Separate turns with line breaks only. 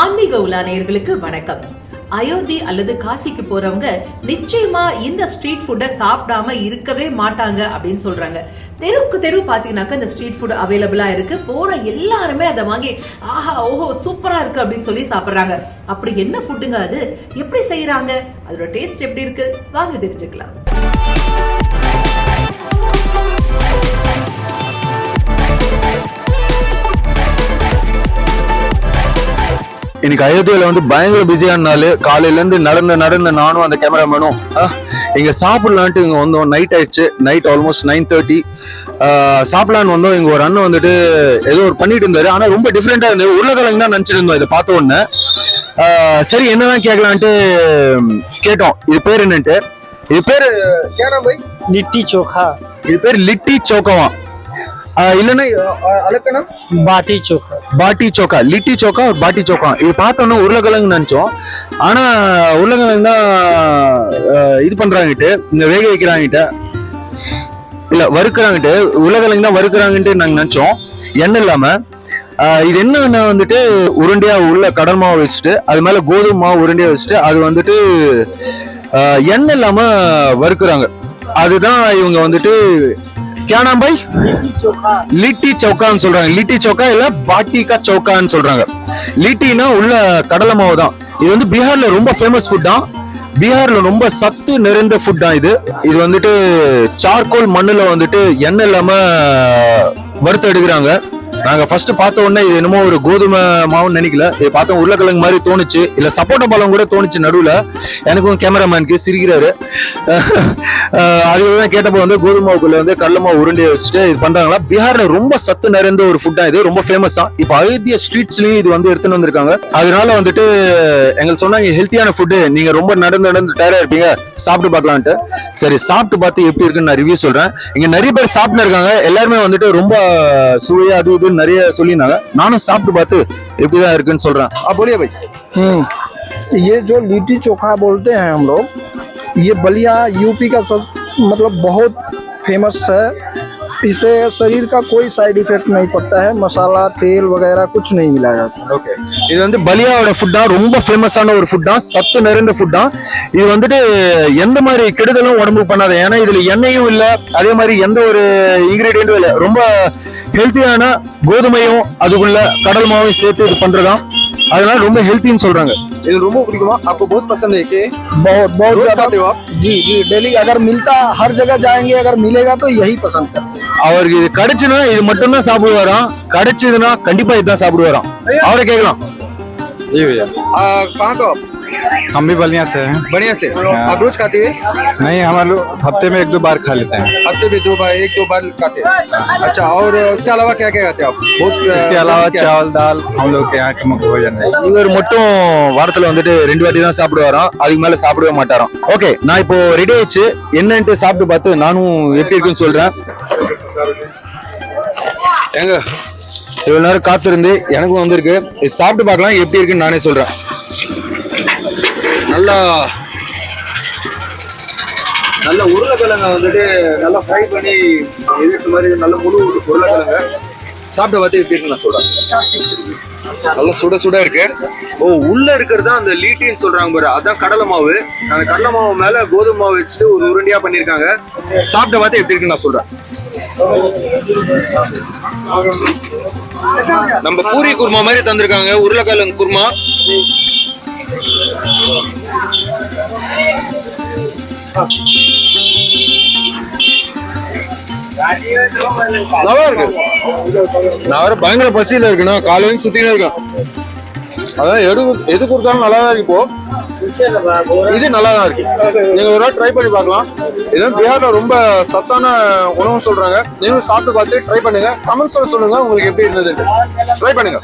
ஆன்மீக உலா வணக்கம். அயோத்தி அல்லது காசிக்கு போறவங்க நிச்சயமா இந்த ஸ்ட்ரீட் ஃபுட்டை சாப்பிடாம இருக்கவே மாட்டாங்க அப்படின்னு சொல்றாங்க. தெருவுக்கு தெரு பாத்தீங்கன்னாக்கா இந்த ஸ்ட்ரீட் ஃபுட் அவைலபிளா இருக்கு. போற எல்லாருமே அதை வாங்கி ஆஹா ஓஹோ சூப்பரா இருக்கு அப்படின்னு சொல்லி சாப்பிடுறாங்க. அப்படி என்ன ஃபுட்டுங்க அது? எப்படி செய்யறாங்க அதோட டேஸ்ட் எப்படி இருக்கு? வாங்க தெரிஞ்சுக்கலாம்.
இன்னைக்கு அயோத்தியில வந்து பயங்கர பிஸியான நாள். காலையில இருந்து நடந்து நடந்து நானும் அந்த கேமராமேனும் இங்க சாப்பிடலான்ட்டு இங்க வந்தோம். நைட் ஆயிடுச்சு. நைட் ஆல்மோஸ்ட் நைன் தேர்ட்டி சாப்பிடலான்னு வந்தோம். இங்க ஒரு அண்ணன் வந்துட்டு ஏதோ ஒரு பண்ணிட்டு இருந்தாரு. ஆனா ரொம்ப டிஃப்ரெண்டா இருந்தது. உருளைக்கிழங்கு தான் நினைச்சிட்டு இருந்தோம். இதை பார்த்த உடனே. சரி என்னதான் கேட்கலான்ட்டு கேட்டோம். இது பேர் என்னன்ட்டு? இது பேர் கேரா பை
லிட்டி சோக்கா
இது பேர் லிட்டி சோக்காவா இல்லைன்னா அலக்கணம்
பாட்டி சோகா.
பாட்டி சோக்கா லிட்டி சோக்கா ஒரு பாட்டி சோக்கா. இது பார்த்தோன்னா உருளைக்கிழங்கு நினச்சோம். ஆனால் உருளைக்கிழங்கு தான் இது பண்ணுறாங்கட்டு இந்த வேக வைக்கிறாங்கிட்ட. இல்லை வறுக்கிறாங்கட்டு. உருளைக்கிழங்கு தான் வறுக்கிறாங்கன்ட்டு நாங்கள் நினச்சோம். எண்ணெய் இல்லாமல் இது என்னன்னா வந்துட்டு உருண்டையாக உள்ள கடல் மாவு வச்சுட்டு அது மேலே கோதுமை மாவு உருண்டையாக வச்சுட்டு அது வந்துட்டு எண்ணெய் இல்லாமல் வறுக்கிறாங்க. அதுதான் இவங்க வந்துட்டு கேனாம்பாய்
लिट्टी चोखा
லிட்டி சவுக்கான்னு சொல்றாங்க லிட்டி சவுக்கா இல்ல பாட்டிகா சவுக்கான்னு சொல்றாங்க லிட்டினா உள்ள கடலை மாவு தான் இது வந்து பீகார்ல ரொம்ப ஃபேமஸ் ஃபுட் தான் பீகார்ல ரொம்ப சத்து நிறைந்த ஃபுட் தான் இது இது வந்துட்டு சார்கோல் மண்ணுல வந்துட்டு எண்ணெய் இல்லாம வறுத்து எடுக்கிறாங்க நாங்க ஃபர்ஸ்ட் பார்த்த உடனே இது என்னமோ ஒரு கோதுமை மாவுன்னு நினைக்கல. இது பார்த்தோம் உருளைக்கிழங்கு மாதிரி தோணுச்சு. இல்ல சப்போட்டா பழம் கூட தோணுச்சு நடுவுல. எனக்கும் கேமராமேனுக்கு சிரிக்கிறாரு. அதுதான் கேட்டப்போ வந்து கோதுமை மாவுக்குள்ள வந்து கடல மாவு உருண்டையை வச்சுட்டு இது பண்றாங்களா? பீகார்ல ரொம்ப சத்து நிறைந்த ஒரு ஃபுட்டா இது. ரொம்ப ஃபேமஸ் தான் இப்போ அயோத்தியா ஸ்ட்ரீட்ஸ்லயும் இது வந்து எடுத்துன்னு வந்திருக்காங்க. அதனால வந்துட்டு எங்களுக்கு சொன்னாங்க ஹெல்த்தியான ஃபுட்டு நீங்க ரொம்ப நடந்து நடந்து டயரா இருப்பீங்க. சாப்பிட்டு பார்க்கலான்ட்டு சரி சாப்பிட்டு பார்த்து எப்படி இருக்குன்னு நான் ரிவ்யூ சொல்றேன். இங்க நிறைய பேர் சாப்பிட்டு இருக்காங்க. எல்லாருமே வந்துட்டு ரொம்ப சுவையா அது இதுன்னு நிறைய சொல்லியிருந்தாங்க நானும் சாப்பிட்டு பார்த்து எப்படிதான் இருக்குன்னு சொல்றேன் ஆ போலியா பை
हम्म ये जो लिट्टी चोखा बोलते हैं हम लोग ये बलिया यूपी का सब मतलब बहुत फेमस है इससे शरीर का कोई साइड इफेक्ट नहीं पड़ता है मसाला तेल वगैरह कुछ नहीं मिलाया जाता
ஓகே இது வந்து பலியாவோட ஃபுட் தான் ரொம்ப ஃபேமஸான ஒரு ஃபுட் தான் சத்து நிறைந்த ஃபுட் தான் இது வந்துட்டு எந்த மாதிரி கெடுதலும் உடம்புக்கு பண்ணாது ஏன்னா இதுல எண்ணெயும் இல்ல அதே மாதிரி எந்த ஒரு இன்கிரீடியன்ட்டும் இல்ல ரொம்ப ஹெல்த்தியான கோதுமையும் அதுக்குள்ள கடல் மாவையும் சேர்த்து இது பண்றதாம் அதனால ரொம்ப ஹெல்த்தின்னு சொல்றாங்க இது ரொம்ப பிடிக்குமா அப்போ बहुत पसंद है कि
बहुत बहुत
रोज
ज्यादा
खाते हो आप?
जी जी डेली अगर मिलता हर जगह जाएंगे अगर मिलेगा तो यही पसंद करते हैं
அவருக்கு இது கிடைச்சுன்னா இது மட்டும் தான் சாப்பிடுவாராம் கிடைச்சதுன்னா கண்டிப்பா இதுதான் சாப்பிடுவாராம் அவரை கேட்கலாம்
जी भैया
कहाँ का
हम भी बलिया से हैं
बढ़िया से आप रोज खाते हैं
नहीं हम लोग हफ्ते में एक दो बार खा लेते हैं
हफ्ते में दो बार एक दो बार खाते हैं अच्छा और उसके अलावा क्या क्या खाते हैं आप बहुत
इसके अलावा चावल दाल हम लोग के यहाँ के मुख्य भोजन है
இவர் மட்டும் வாரத்துல வந்துட்டு ரெண்டு வாட்டி தான் சாப்பிடுவாராம் அதுக்கு மேல சாப்பிடவே மாட்டாராம் ஓகே நான் இப்போ ரெடி ஆயிடுச்சு என்னன்ட்டு சாப்பிட்டு பார்த்து நானும் எப்படி இருக்குன்னு சொல்றேன் ஏங்க இவ்வளவு நேரம் காத்திருந்து எனக்கும் வந்திருக்கு இது சாப்பிட்டு பார்க்கலாம் எப்படி இருக்குன்னு நானே சொல்றேன் நல்லா நல்ல உருளைக்கிழங்க வந்துட்டு நல்லா ஃப்ரை பண்ணி எதிர்த்து மாதிரி நல்ல முழு உருளைக்கிழங்க. சாப்பிட்டு பார்த்து எப்படி இருக்குன்னு நான் சொல்றேன். நல்லா சுட சுட இருக்கு. ஓ உள்ள இருக்கிறது அந்த லீட்டின்னு சொல்றாங்க பாரு. அதான் கடலை மாவு. அந்த கடலை மாவு மேல கோதுமை மாவு வச்சுட்டு ஒரு உருண்டியா பண்ணிருக்காங்க சாப்பிட்ட பார்த்து எப்படி இருக்குன்னு நான் சொல்றேன். நம்ம பூரி குருமா மாதிரி தந்திருக்காங்க. உருளைக்கிழங்கு குருமா. நல்லா இருக்கு நான் வேற பயங்கர பசியில இருக்குண்ணா காலையில சுத்தினே இருக்கேன். அதான் எது எது கொடுத்தாலும் நல்லா தான் இருக்கு இப்போ. இது நல்லா தான் இருக்கு. நீங்க ஒரு நாள் ட்ரை பண்ணி பார்க்கலாம். இதுதான் பிஹார்ல ரொம்ப சத்தான உணவு சொல்றாங்க. நீங்களும் சாப்பிட்டு பார்த்து ட்ரை பண்ணுங்க. கமெண்ட்ஸ்ல சொல்லுங்க உங்களுக்கு எப்படி இருந்தது ட்ரை பண்ணுங்க.